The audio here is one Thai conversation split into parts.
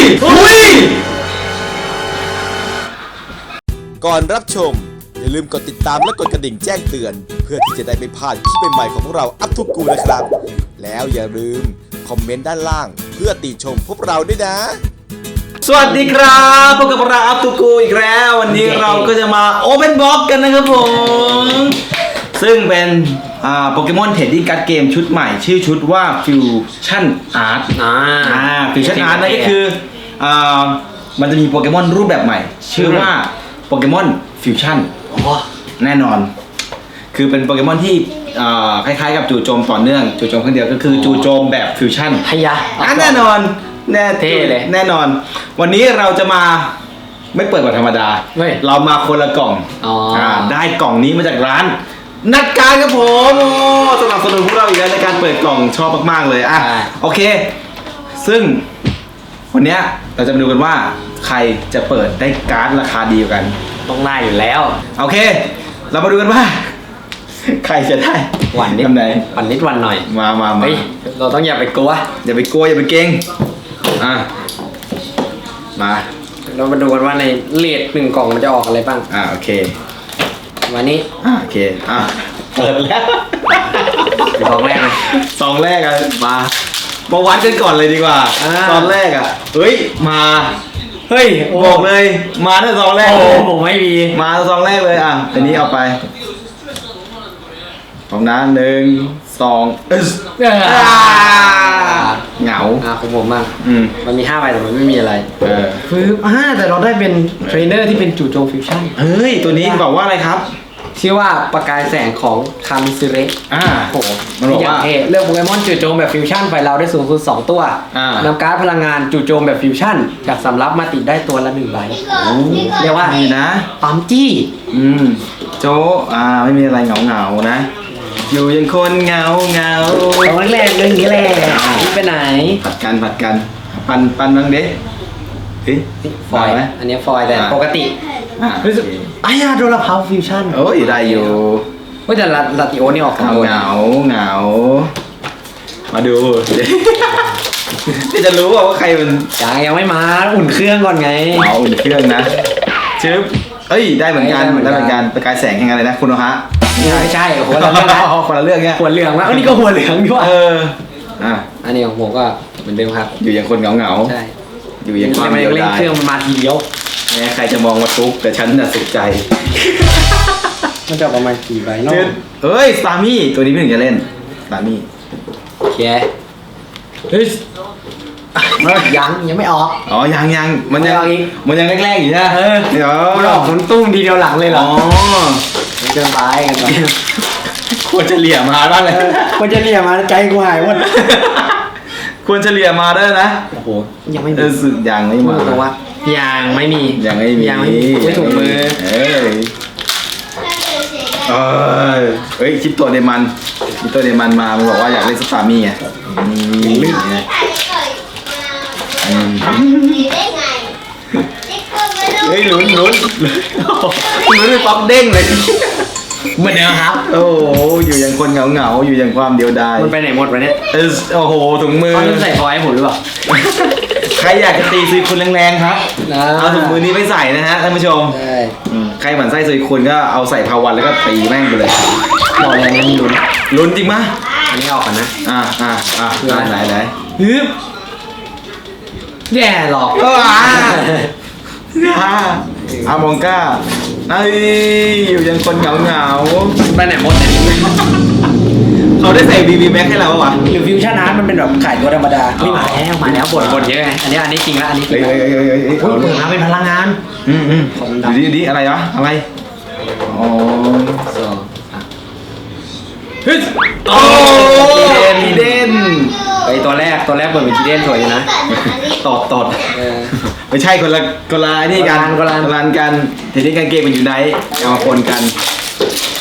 อุ้ยก่อนรับชม อย่าลืมกดติดตามและกดกระดิ่งแจ้งเตือน เพื่อที่จะได้ไม่พลาดคลิปใหม่ๆของพวกเราอัพทุกกูนะครับ แล้วอย่าลืมคอมเมนต์ด้านล่าง เพื่อติชมพวกเราด้วยนะ สวัสดีครับพบกับเราอัพตูกูอีกแล้ว วันนี้เราก็จะมาโอเ n นบล็อกกันนะครับผม ซึ่งเป็นอ่าโปเกมอนเทรดดิ้งการ์ดเกมชุดใหม่ ชื่อชุดว่า Fusion Art อ่าอ่า Fusion Art นั่นก็คืออ่ามันจะมีโปเกมอนรูปแบบใหม่ ชื่อว่าโปเกมอนฟิวชั่นแน่นอน คือเป็นโปเกมอนที่อ่าคล้ายๆกับจู่โจมต่อเนื่องจู่โจมครั้งเดียวก็คือจู่โจมแบบฟิวชั่นพยะอะแน่นอนแน่เท่เลยแน่นอน วันนี้เราจะมาไม่เปิดแบบธรรมดาเฮ้ยเรามาคนละกล่องอ๋ออ่าได้กล่องนี้มาจากร้าน นัดการครับผมโอ้สนับสนุนพวกเราอีกแล้วในการเปิดกล่องชอบมาก ๆ เลยอะโอเค ซึ่ง วันเนี้ยเราจะมาดูกันว่า ใครจะเปิดได้การ์ดราคาดีกว่ากัน ต้องได้อยู่แล้ว โอเค เรามาดูกันว่า ใครจะได้หวันนิดทำไหนหวันนิดหวันหน่อยมามามาเฮ้ยเราต้องอย่าไปกลัวอย่าไปกลัวอย่าไปเก่งอะมาเรามาดูกันว่าในเลทหนึ่งกล่องมันจะออกอะไรบ้างอ่าโอเค วันนี้อ่าโอเค อะ เปิดแล้วเป็นกล่องแรกนะซองแรกอะมามาวัดกันก่อนเลยดีกว่าอ่าตอนแรกอะ เฮ้ย มา เฮ้ยโบอกเลย มาตั้งแต่ซองแรกโอ้เลยผมไม่มี มาตั้งแต่ซองแรกเลยอะอันนี้เอาไปของน้าหนึ่ง สองเอยเอออ่าเหงา อ่าของผมบ้างอืม มันมีห้าใบแต่มันไม่มีอะไรเออ คืออ่าแต่เราได้เป็นเทรนเนอร์ที่เป็นจู่โจมฟิวชั่นเฮ้ย ตัวนี้บอกว่าอะไรครับ ชื่อว่าประกายแสงของคามิซึเระอ่า โอ้โหมันบอกว่า ย่งเท่เลือกโปเกมอนจู่โจมแบบฟิวชั่นไฟเราได้สูงสุด2ตัวอ่านนำการ์ดพลังงานจู่โจมแบบฟิวชั่น จากสำรับมาติดได้ตัวละหนึ่งใบ เรียกว่า นี่นะ ปั๊มจี้ อืม โจอ่า ไม่มีอะไรเหงาเหงาๆนะ อยู่ยังคนเหงาเหงาตอนแรกๆเรื่องนี้แหละนี่ไปไหนผัดกันผัดกัน ปันปันบ้างเด้เฮ้ยฟอยล์ไหม อันนี้ฟอยล์แต่อ่าปกติอ่ารู้สึกไอ้ยาโดนละเพาฟิวชั่นโอ้ยได้อยู่เฮ้ยแต่ลาลาติโอนี่ออกเหสองงาตัวเหงาเหงา มาดูเดี๋ยวจะรู้ว่าใครมันยังยังไม่มาอุ่นเครื่องก่อนไงเอาอุ่นเครื่องนะชึบเอ้ยได้เหมือนกันได้เหมือนกันได้เหมือนกันประกายแสงแห่งอะไรนะคุณโอฮะ ไม่ใช่โอ้โหเราเรื่องนะคนละเรื่องเนี้ยหัวเหลืองมากอันนี้ก็หัวเหลืองด้วยเอออะอันนี้ของผมก็เหมือนเดิมครับ อยู่อย่างคนเหงาเหงาๆใช่อยู่อย่างความไม่เดียวเล่นดายเครื่องมันมาทีเดียวแม้ใครจะมองว่าทุกข์แต่ฉันน่ะสุขใจมันจะประมาณกี่ใบเนาะจืดเฮ้ยสตาร์มี่ตัวนี้พี่ถึงจะเล่นสตาร์มี่โอเคเฮ้ยยังยังไม่ออก อ๋อ ยังยังมันยังไม่เอาอีกมันยังแรกๆอยู่นะเออเดี๋ยวมันออกมันตุ้มทีเดียวหลังเลยเหรอ๋ ออเกินไปกันไปควรเฉลี่ยมาบ้างเลยมันจะเรียกมาใจกูหายหมดควรเฉลี่ยมาด้วยนะ โอ้โหยังไม่เอมีอสึกยังไม่พูมาดตรงว่า ยังไม่มี ยังไม่มียังไม่มีไม่ถูกมือ เอ้ยเอ้ยเฮ้ยคลิปตัวเดมันคลิปตัวเดมันมา มันบอกว่าอยากเล่นสตาร์มี่ไงนี่ไงอืม เฮ้ยลุ้นลุ้นลุ้นไปป๊อปเด้งเลยเหมือนเดิมครับ โอ้โหอยู่อย่างคนเหงาเหงาๆอยู่อย่างความเดียวดายมันไปไหนหมดวะเนี่ยเออโอ้โหถุงมือตอนนี้ใส่ฟอยล์ให้ผมหรือเปล่าใครอยากจะตีซุยคุณแรงๆครับอ่าเอาถุงมือนี้ไปใส่นะฮะท่านผู้ชมใช่อืมใครหมั่นไส้ซุยคุณก็เอาใส่พาวันแล้วก็ตีแม่งไปเลยบอกเลยนะมีลุ้นลุ้นจริงมะอันนี้ออกกันนะอ่าอ่าอ่าคืออะไรไหนไหนฮึบแย่หรอก ก็อ่า อ่าอามองก้าเอ้ยอยู่ยังคนเหงาเหงาไปไหนหมดเนี่ยๆเขาได้ใส่บีบีแม็กให้เราปะวะหรือฟิวชั่นอาร์ตมันเป็นแบบขายตัวธรรมดาไม่มาแล้วมาแล้วบทบทเยอะไงอันนี้อันนี้จริงแล้วอันนี้จริเฮ้งยแล้วเฮ้ยเฮ้ยเฮ้ยเฮ้ยโอ้เอายดิเปิดมาเป็นพลังงานอืมอืมของดูดำดิดูดิอะไรวะอะไรอ๋อสองสามเฮ้ยโอ้ทีเด่นทีเด่นไอตัวแรกตัวแรกเปิดเป็นจีเดนสวยอยู่นะตอดตอดเออ ไม่ใช่คนละคนละนี่กันคนละอันคนละอันกันทีนี้กางเกงมันอยู่ไหนเอามาปนกัน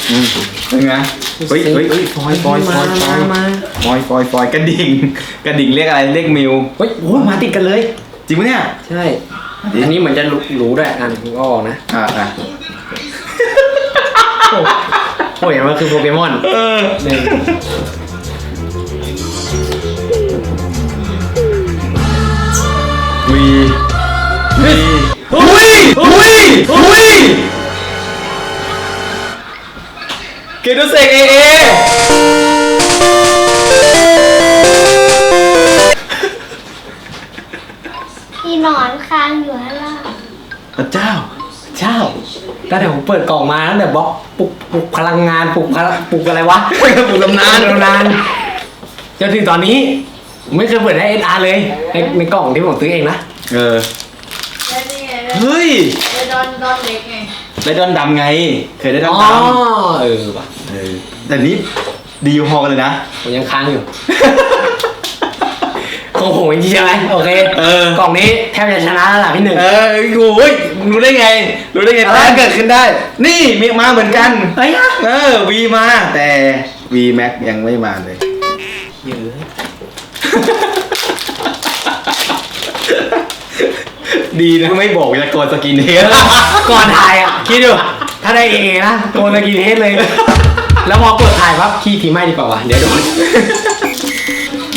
อืมเป็นไงเฮ้ยเฮ้ยเฮ้ยฟอยฟอยฟอยฟมาอยมาฟอยฟอยฟอยกระดิ่งกระดิ่งเรียกอะไรเรียกมิวเฮ้ยโอ้มาติดกันเลย จริงปะเนี่ยใช่อันนี้เหมือนจะรู้รู้ด้วยอันผมก็ออกนะอ่าอ่าโอ้ยมันคือโปเกมอนเออหนึ่งวี อุ้ยเกโดเซกเอเอที่นอนค้างอยู่ข้างล่างพระเจ้าเจ้าตั้งแต่ผมเปิดกล่องมาตั้งแต่บล็อกปลุกปลุกพลังงานปลุกพลังปลุกอะไรวะ ปลุกตำนานลำนานจนถึงตอนนี้ผมไม่เคยเปิดได้เอสอาร์เลยในในกล่องที่ผมซื้อเองนะ เออ เฮ้ยแล้วดอนดอนเล็กไงได้ดอนดำไง เคยได้ดอนอ๋อดำเออว่ะเออแต่นี้ดีพอกันเลยนะ ผมยังค้างอยู่ ของผมจริงๆใช่ไหมโอเคเออ กล่องนี้แทบจะชนะแล้วล่ะพี่หนึ่งเออโอ้ยรู้ได้ไง รู้ได้ไงอะไรแต้มเกิดขึ้นได้ นี่มีมาเหมือนกันเฮ้ยอะเออวีมาแต่ V Max ยังไม่มาเลยเยอะ ดีนะไม่บอกจะโกนสกินเฮดก่อนถ่ายอะ คิดดู ถ้าได้เอนะโกนตะกี้เทสเลย แล้วพอเปิดถ่ายปั๊บขี้ทีไม่ดีกว่าวะเดี๋ยวโดน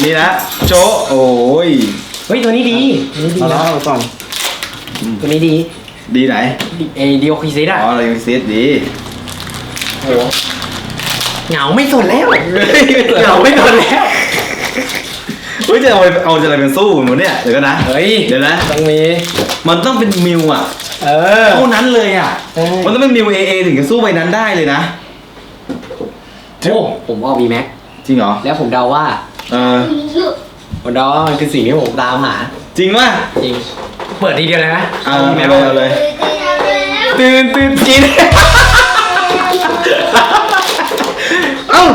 นี่นะโจะโอ้ยเฮ้ย ตัวนี้ดีตัวนี้ดีเอานะแล้วก่อนตัวนี้ดีดีไหนเอดีโอคิซิดอ๋อะอเรายังเซตดีโอ้เหงาไม่สนแล้ว เฮ้ยเหงาไม่สนแล้ว เฮ้ยจะเอาไปเอาจะอะไรเป็นสู้มันเนี่ยเดี๋ยวกันนะเฮ้ยเดี๋ยวนะ ต้องมี มันต้องเป็นมิวอะเออ เท่านั้นเลยอะ ใช่ มันต้องเป็นมิวเอเอถึงจะสู้ใบนั้นได้เลยนะ โอ้ผมเอาวีแม็ก จริงเหรอแล้วผมเดาว่า เออมีอยู่ผมเดาว่ามันคือสิ่งที่ผมตามหา จริงป่ะจริง เปิดทีเดียวเลยไหมเอาวีแม็กเอาเลยตื่นตื่นแล้วตื่น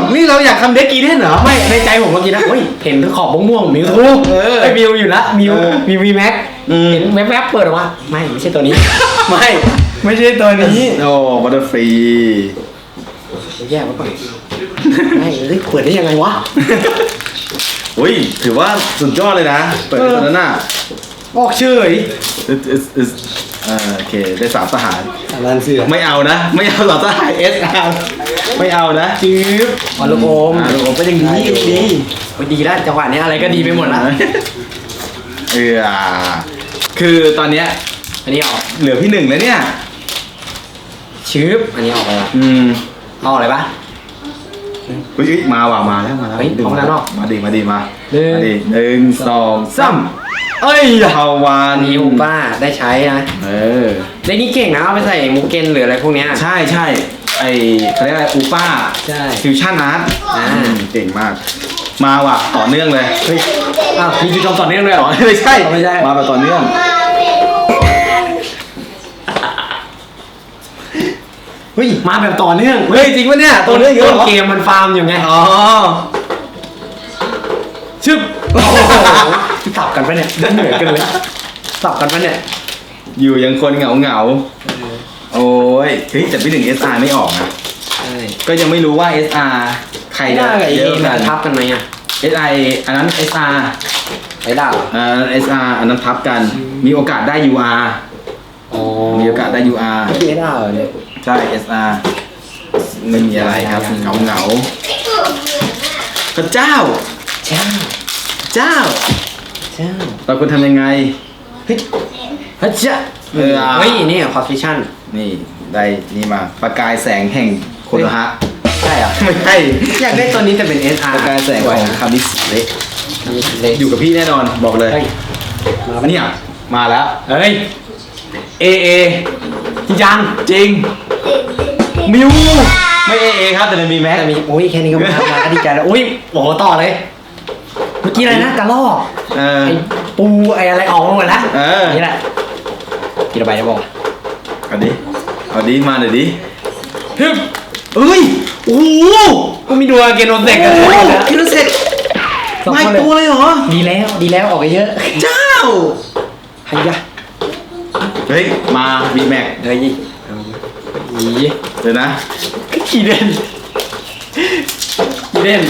นกินเอ้านี่เราอยากทำเด็กกีเล่นเหรอ ไม่ในใจผมเมื่อกี้นะเฮ้ยเห็นขอบม่วงๆมิวทูเออไอ้มิวอยู่ละมิวเออมีวีแม็กอืม เห็นแวบๆเปิดออกมาไม่ไม่ใช่ตัวนี้ ไม่ไม่ใช่ตัวนี้โอ้บัตเตอร์ฟรีแย่มากก่อนไม่เฮ้ยเปิดได้ยังไงวะ อุ้ยถือว่าสุดยอดเลยนะ เปิดเออตอนนั้นน่ะออกเฉยอึดอึดอึดอ่าโอเค ได้สามทหารสามล้านเสือไม่เอานะ ไม่เอาสามทหารเอสอาร์ ไม่เอานะจื๊บออลูกอมอ่าลูกอมก็ยังดียังดีโอ้ยดีแล้วจังหวะนี้อะไรก็ดีไปหมดละเอออ่าคือตอนเนี้ยอันนี้ออกเหลือพี่หนึ่งแล้วเนี่ย ชืบอันนี้ออกไปละอืมเอาอะไรปะ เฮ้ยเฮ้ยมาว่ะมาแล้วมาแล้วเฮ้ยดึงเอามาแล้วเนอะมาดิมาดิมาหนึ่ง มาดิหนึ่งสองสามเอ้ยฮาวาอันนนี้อุป้าได้ใช้นะเออในนี้เก่งนะเอาไปใส่มูเกนหรืออะไรพวกเนี้ยใช่ใช่ ไอเขาเรียกอะไรอูป้าใช่ ฟิวชั่นอาร์ตอ่า เก่งมาก มาว่ะต่อเนื่องเลยเฮ้ยอ้าวมีจุดจมต่อเนื่องด้วยเหรอ ไม่ใช่ไม่ใช่ มาแบบต่อเนื่องมาเป็นเฮ้ยมาแบบต่อเนื่องเฮ้ยจริงปะเนี่ยต่อเนื่องเยอะต้เหนรอเกมมันฟาร์มอยู่ไงอ๋อชึบโอ้โหสับกันปะเนี่ยเหนื่อยกันเลยสับกันปะเนี่ยอยู่ยังคนเหงาเหงาๆ โอ้ยเฮ้ยแต่พี่หนึ่ง SR ไม่ออกนะ ใช่ก็ยังไม่รู้ว่า SR ใครไอ้จะด้ากับไอ้เยเออะมักัน นทับกันไหมอะ SI อันนั้น SR ไอ้ด้าอ่า SR อันนั้นทับกัน มีโอกาสได้ UR อ๋อมีโอกาสได้ UR ไอ้ด้าเหรอเนี่ยใช่ SR ไม่มีอะไรครับยังเหงาเหงาไอ้กลุ่มเหมือนอะๆพระเจ้า เจ้าเจ้า เจ้าเราควรทำยังไง เฮ้ยเฮ้ยจ้าเออ เฮ้ยนี่คอสฟิชั่น นี่ได้นี่มาประกายแสงแห่งโคโนฮะใช่เหรอไม่ใช่อยากได้ตัวนี้แต่เป็น SR ประกายแสงของคามิสเละเล็กอยู่กับพี่แน่นอนบอกเลยเฮ้ยมาปะเนี่ยมาแล้วเฮ้ยเอเอจริงจังจริงเด็กเด็กมิวไม่เอเอครับแต่มันมีแม็กแต่มีโอ้ยแค่นี้ก็มามาก็ดีใจแล้วอุ้ยโอ้โหต่อเลย เมื่อกี้อะไรนะกระลอกเออไอ้ปูไอ้อะไรออกมาหมดแล้วเออนี่แหละกินอะไรได้บอก เอาดิ เอาดิ มาเดี๋ยวดิฮึบเอ้ย โอ้โหก็มีดูอาเกนโนเซกกันโอ้เลยโหนะคิโนเซ็ตสองไม่คนเลยตัวเลยเหรอ ดีแล้วดีแล้วออกไปเยอะเจ้าไฮยะเฮ้ย มาบีแม็กเฮ้ยอีเดี๋ยวนะ ขี่เด่นขี่เด่น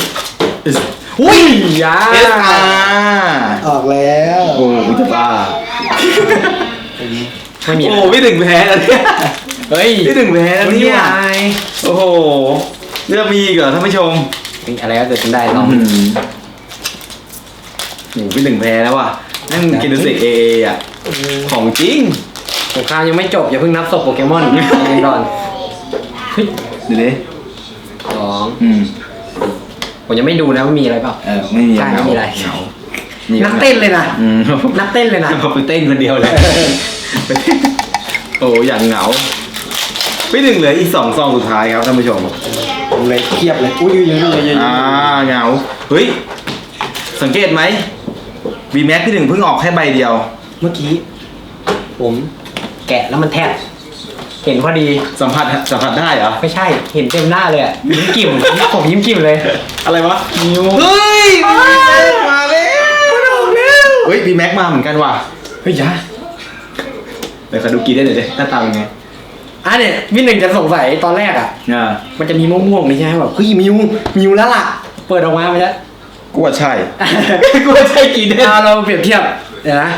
อุ้ยยาเอสอาร์ออกแล้ว โอ้ยจะบ้า ไม่มีโอ้พี่ถึงแพ้แล้วเนี่ยเฮ้ยพี่ถึงแพ้แล้วนี่เนี่ยไงโอ้โหเรื่องมีอีกเหรอท่านผู้ชมอะไรก็เกิดขึ้นได้น้องโอ้โหพี่หนึ่งแพ้แล้วว่ะนั่นกินเสกเอเออะของจริงโอสงครามยังไม่จบอย่าเพิ่งนับศพโปเกมอนใจเย็นก่อนเฮ้ยเดี๋ยวดิสองอืมผมยังไม่ดูนะว่ามีอะไรเปล่าเออไม่มีใช่ไม่มีอะไรเหงานักเต้นเลยนะอืมนักเต้นเลยนะเขาไปเต้นคนเดียวเลย ไปเต้นโอ้อย่างเหงาพี่หนึ่งเหลืออีกสองซองสุดท้ายครับท่านผู้ชมผมเลยเทียบเลย อุ้ยเยอะๆเยอะอ่าเหงา เฮ้ย สังเกตไหมวีแม็กพี่หนึ่งเพิ่งออกแค่ใบเดียวเมื่อกี้ ผมแกะแล้วมันแทบ เห็นพอดี สัมผัสสัมผัสได้เหรอ ไม่ใช่ เห็นเต็มหน้าเลยอะยิ้มกิ่ม ผมยิ้มกิ่มเลย อะไรวะนิวเฮ้ยวีแม็กมาแล้วมันออกแล้วเฮ้ยวีแม็กมาเหมือนกันว่ะ เฮ้ยจ้า เดี๋ยวขอดูกีได้หน่อยดิหน้าตาเป็นไงอะเนี่ยพี่หนึ่งจะสงสัยตอนแรกอะ อ่ามันจะมีม่วงๆนี่ใช่ไหมแบบเฮ้ยมิวมิวแล้วล่ะ เปิดออกมาไม่ใช่กูว่าใช่ กูว่าใช่กีเด้นเอาเราเปรียบเทียบเดี๋ยวนะ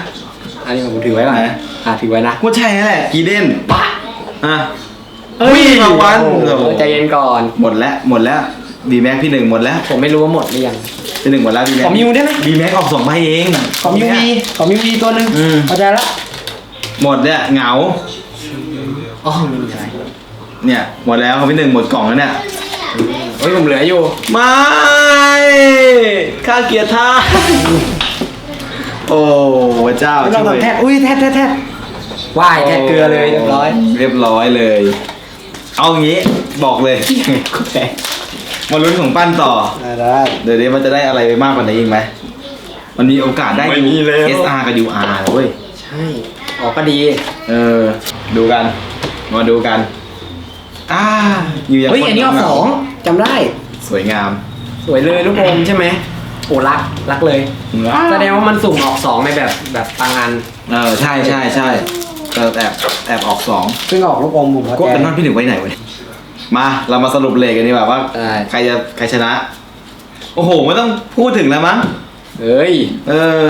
อันนี้ผมถือไว้ก่อนไหนอะถือไว้นะกูว่าใช่นั่นแหละกีเด้นปะอะ เฮ้ยมาวันโอ้โหโอ้โหใจเย็นก่อน หมดแล้วหมดแล้วบีแม็กพี่หนึ่งหมดแล้วผมไม่รู้ว่าหมดหรือยัง พี่หนึ่งหมดแล้วบีแม็กขอมิวได้ไหมบีแม็กออกสองใบเอง ขอมิววีขอมิววีตัวหนึ่งอืม เข้าใจละ หมดเนี่ยเหงาอ๋อไม่มีอะไรเนี่ยหมดแล้วของพี่หนึ่งหมดกล่องแล้วเนี่ยเฮ้ยผมเหลืออยู่ไม่ข้าเกียร์ท่าโอ้พระเจ้าไม่ต้องช่วยทำแทดอุ้ยแทดแทดแทดว่ายแทดเกลือเลยเรียบร้อย เรียบร้อยเลย เอางี้บอกเลยกูแพ้มาลุ้นของปั้นต่อได้เดี๋ยวนี้มันจะได้อะไรไปมากกว่านี้อีกไหมมันมีโอกาสได้ไม่มีแล้ว SR กับ UR เว้ยใช่ ออกก็ดี เออ ดูกัน มาดูกัน อ่า อยู่อย่างเฮ้ยคอันนี้ออกเหสงาองจำได้ สวยงาม สวยเลยลูกอมใช่ไหมโอ้รักรักเลยแสดงว่ามันสุ่มออกสองในแบบแบบบางอันเออใช่ใช่ใช่เออแอบแอบออกสองซึ่งออกลูกอมผมพอก็ใจเป็นนอนพี่หนึ่งไว้ไหนวะเนี่ยมาเรามาสรุปเลขกันดีกว่าว่าได้ใครจะใครชนะ โอ้โหไม่ต้องพูดถึงแล้วมั้งเฮ้ย เออ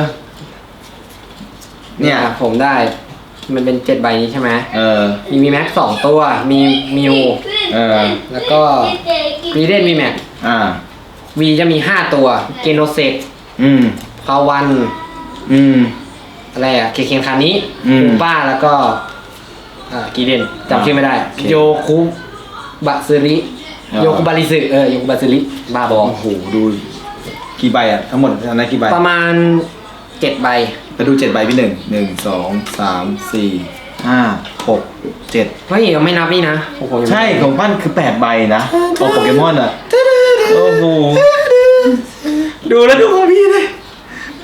เนี่ย ผมได้ มันเป็นเจ็ดใบนี้ใช่ไหมเออ มีมีแม็กสองตัว มีมิว เออ แล้วก็รีเดนมีแม็กอ่า วีจะมีห้าตัว เกโนเซกอืม พาวัน อืม อะไรอะเคเคนคานิอืมคูป้าแล้วก็อ่ากีเดนจำชื่อไม่ได้ โอเคโยคุบะซึริ อ่า โยคุบาริสึเออโยคุบาซึริบาบอโอ้โห ดู กี่ใบอะทั้งหมดอันนั้นกี่ใบ ประมาณเจ็ดใบ ไปดูเจ็ดใบพี่หนึ่งหนึ่งสองสามสี่ห้าหกเจ็ดเฮ้ยยังไม่นับนี่นะของผมยังไม่ใช่ของปั้นคือแปดใบนะของโปเกมอนอะโอ้โหดูแล้วดูของพี่เลย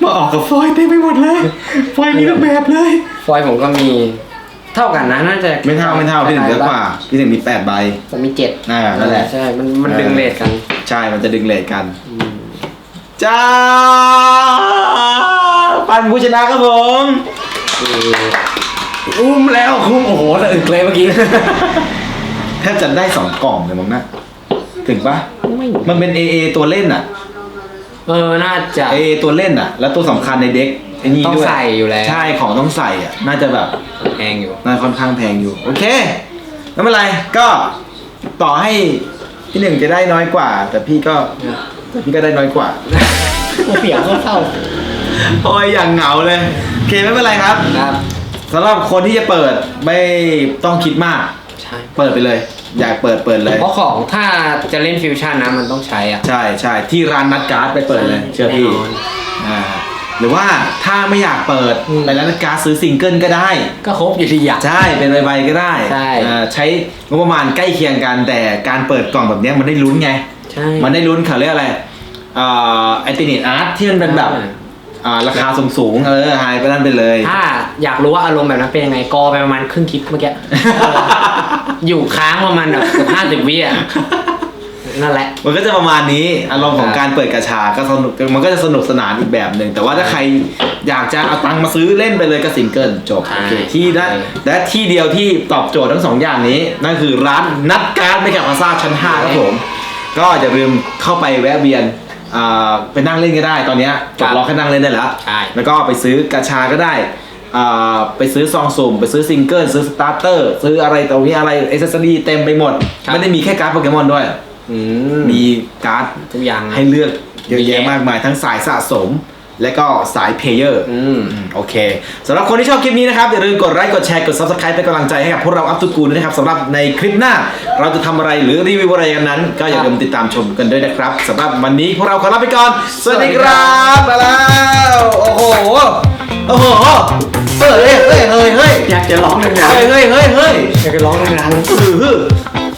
มาออกกับฟอยล์เต็มไปหมดเลยฟอยล์มีทุกแบบเลย ฟอยล์ผมก็มี เท่ากันนะน่าจะไม่เท่าไม่เท่าพี่หนึ่งเยอะกว่าพี่หนึ่งมีแปดใบผมมีเจ็ดอ่านั่นแหละ ใช่มันมันเออดึงเลทกัน ใช่มันจะดึงเลทกัน จ้า ปันผู้ชนะครับผมอุ้มแล้วคุ้มโอ้โหสะอึกเลยเมื่อกี้ แทบจะได้สองกล่องเลยมั้งนะ ถึงปะไม่มันเป็น AA ตัวเล่นอะเออ น่าจะ AA ตัวเล่นอะแล้วตัวสำคัญในเด็กไอ้นี่ต้องด้วยใส่อยู่แล้ว ใช่ของต้องใส่อะน่าจะแบบแพงอยู่ น่าค่อนข้างแพงอยู่ โอเคไม่เป็นไร ก็ต่อให้พี่หนึ่งจะได้น้อยกว่า แต่พี่ก็แต่พี่ก็ได้น้อยกว่า เสียงก็เศร้า โอ้ยอย่างเหงาเลยโอเคไม่เป็นไรครับครับ สำหรับคนที่จะเปิดไม่ต้องคิดมาก ใช่เปิดไปเลย อยากเปิดเปิดเลย เพราะของถ้าจะเล่นฟิวชั่นนะมันต้องใช้อะ ใช่ใช่ที่ร้านนัดการ์ดไปเปิดเลย เชื่อพี่แน่นอน อ่าหรือว่าถ้าไม่อยากเปิดอืม ไปร้านนัดการ์ดซื้อซิงเกิลก็ได้ ก็ครบอยู่ดีอะ ใช่เป็นใบๆก็ได้ใช่ อ่าใช้งบประมาณใกล้เคียงกันแต่การเปิดกล่องแบบเนี้ยมันได้ลุ้นไง ใช่ มันได้ลุ้นเขาเรียกอะไรอ่าไอตินิตอาร์ตที่มันเป็นแบบอ่า อ่าราคาสูงสูงๆเออหายไปนั่นไปเลย ถ้าอยากรู้ว่าอารมณ์แบบนั้นเป็นยังไงกอไปประมาณครึ่งคลิปเมื่อกี้ อยู่ค้างประมาณแบบห้าสิบวิอะนั่นแหละ มันก็จะประมาณนี้อารมณ์ของครับการเปิดกระชาก็สนุกมันก็จะสนุกสนานอีกแบบหนึ่งแต่ว่าถ้าใครอยากจะเอาตังค์มาซื้อเล่นไปเลยก็ซิงเกิลจบใช่ โอเคที่ได้และที่เดียวที่ตอบโจทย์ทั้งสองอย่างนี้ นั่นคือร้านนัดการ์ดไม่กับพาซ่าชั้น5ครับผม ก็อย่าลืมเข้าไปแวะเวียน อ่าไปนั่งเล่นก็ได้ตอนเนี้ยปลดล็อกให้นั่งเล่นได้แล้วใช่ แล้วก็ไปซื้อกระชาก็ได้อ่าไปซื้อซองสุ่ม ไปซื้อซิงเกิลซื้อสตาร์เตอร์ซื้ออะไรตรงนี้อะไรเอเซสซอรี่เต็มไปหมด ครับ ไม่ได้มีแค่การ์ดโปเกมอนด้วยอืมมีการ์ดทุกอย่าง ให้เลือกเยอะเยอะแยะแยะ มากมายทั้งสายสะสม และก็สายเพลเยอร์อืมโอเคสำหรับคนที่ชอบคลิปนี้นะครับ อย่าลืมกดไลค์กดแชร์กด subscribe เป็นกำลังใจให้กับพวกเราอัพทูกูด้วยนะครับสำหรับในคลิปหน้า เราจะทำอะไรหรือรีวิวอะไรกันนั้น ก็อย่าลืมติดตามชมกันด้วยนะครับสำหรับวันนี้พวกเราขอลาไปก่อน สวัสดีครับมาแล้วโอ้โหโอ้โหเฮ้ยเฮ้ยเฮ้ยเฮ้ยอยากจะร้องดังเฮ้ยเฮ้ยเฮ้ยเฮ้ยๆอยากจะร้องดังๆเฮ้ย